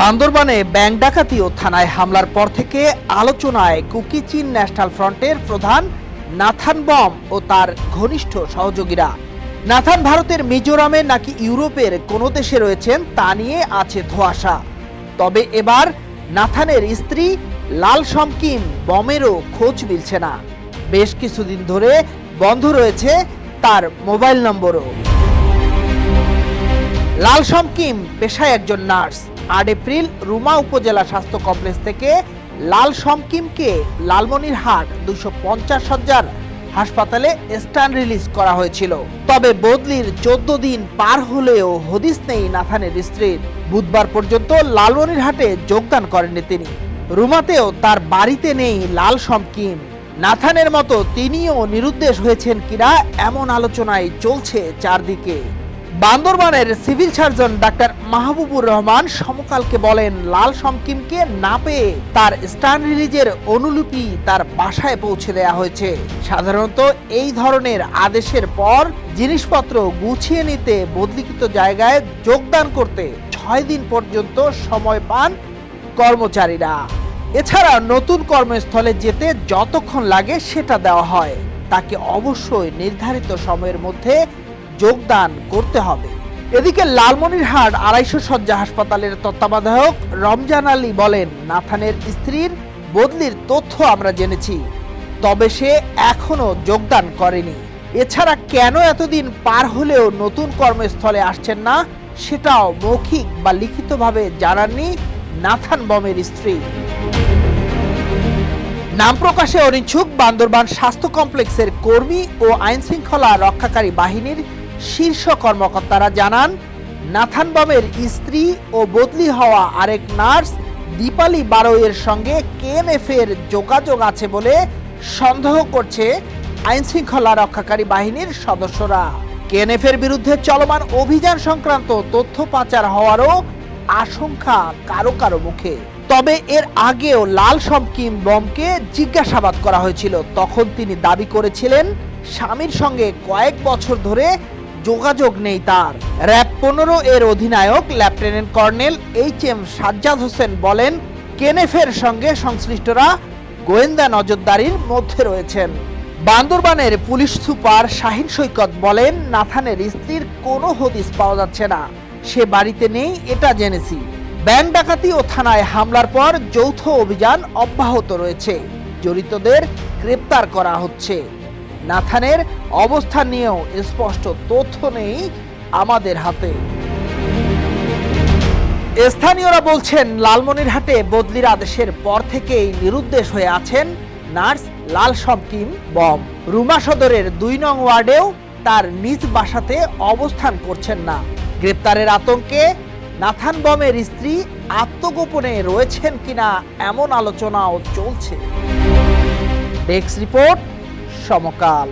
বান্দরবানে bank ডাকাতি ও থানায় হামলার পর থেকে আলোচনায় কুকিচিন ন্যাশনাল ফ্রন্টের প্রধান নাথান বম ও তার ঘনিষ্ঠ সহযোগীরা। নাথান ভারতের মিজোরামে নাকি ইউরোপের কোনো দেশে রয়েছেন তা নিয়ে আছে ধোঁয়াশা। তবে এবার নাথানের স্ত্রী লাল সমকিম বমেরও খোঁজ মিলছে না। বেশ কিছুদিন ধরে বন্ধ রয়েছে তার মোবাইল নম্বরও। লাল সমকিম পেশায় একজন নার্স। আট এপ্রিল রুমা উপজেলা স্বাস্থ্য কমপ্লেক্স থেকে লাল সমকিমকে লালমনিরহাট দুশো পঞ্চাশ সজ্জার হাসপাতালে স্টান রিলিজ করা হয়েছিল। তবে বদলির চোদ্দ দিন পার হলেও হদিস নেই নাথানের স্ত্রীর। বুধবার পর্যন্ত লালমনিরহাটে যোগদান করেননি তিনি। রুমাতেও তার বাড়িতে নেই লাল সমকিম নাথানের মতো তিনিও নিরুদ্দেশ হয়েছেন কিনা এমন আলোচনায় চলছে চারদিকে। বান্দরবানের civil surgeon doctor Mahbubur Rahman সমকালকে বলেন, লাল সমকিমকে না পেয়ে তার স্টান রিলিজের অনুলিপি তার বাসায় পৌঁছে দেওয়া হয়েছে। সাধারণত এই ধরনের আদেশের পর জিনিসপত্র গুছিয়ে নিতে বদলিকৃত জায়গায় যোগদান করতে ছয় দিন পর্যন্ত সময় পান কর্মচারীরা। এছাড়া নতুন কর্মস্থলে যেতে যতক্ষণ লাগে সেটা দেওয়া হয়। তাকে অবশ্যই নির্ধারিত সময়ের মধ্যে যোগদান করতে হবে। এদিকে লালমনিরহাট আড়াইশো শয্যা হাসপাতালের তত্ত্বাবধায়ক রমজান আলী বলেন, নাথানের স্ত্রীর বদলির তথ্য আমরা জেনেছি, তবে সে এখনও যোগদান করেনি। এছাড়া কেন এতদিন পার হলেও নতুন কর্মস্থলে আসছেন না, সেটাও মৌখিক বা লিখিতভাবে জানাননি নাথান বমের স্ত্রী। নাম প্রকাশে অনিচ্ছুক বান্দরবান স্বাস্থ্য কমপ্লেক্সের কর্মী ও আইনশৃঙ্খলা রক্ষাকারী বাহিনীর শীর্ষ কর্মকর্তারা জানান, নাথান বমের স্ত্রী ও বদলি হওয়া আরেক নার্স দীপালি বারোয়ের সঙ্গে কেএনএফ এর যোগাযোগ আছে বলে সন্দেহ করছে আইন শৃঙ্খলা রক্ষাকারী বাহিনীর সদস্যরা। কেএনএফ এর বিরুদ্ধে চলমান অভিযান সংক্রান্ত তথ্য পাচার হওয়ারও আশঙ্কা কারও কারও মুখে। তবে এর আগেও লাল সমকিম বমকে জিজ্ঞাসাবাদ করা হয়েছিল, তখন তিনি দাবি করেছিলেন, স্বামীর সঙ্গে কয়েক বছর ধরে যোগাযোগ নেই তার। র্যাব পনেরো এর অধিনায়ক lieutenant colonel H M Sajjad Hossain বলেন, কেনেফের সঙ্গে সংশ্লিষ্টরা গোয়েন্দা নজরদারির মধ্যে রয়েছেন। বান্দরবানের পুলিশ সুপার শাহিন সৈকত বলেন, নাথানের স্ত্রীর কোনো হদিস পাওয়া যাচ্ছে না। সে বাড়িতে নেই, এটা জেনেছি। ব্যাংক ডাকাতি ও থানায় হামলার পর যৌথ অভিযান অব্যাহত রয়েছে। জড়িতদের গ্রেপ্তার করা হচ্ছে। নাথানের অবস্থান নিয়েও স্পষ্ট তথ্য নেই আমাদের হাতে। স্থানীয়রা বলছেন, লালমনিরহাটে বদলির আদেশের পর থেকেই নিরুদ্দেশ হয়ে আছেন নার্স লাল শবকিম বম। রুমা সদরের দুই নং ওয়ার্ডেও তার নিজ বাসাতে অবস্থান করছেন না। গ্রেপ্তারের আতঙ্কে নাথান বমের স্ত্রী আত্মগোপনে রয়েছেন কিনা এমন আলোচনাও চলছে। Desk report Samakal.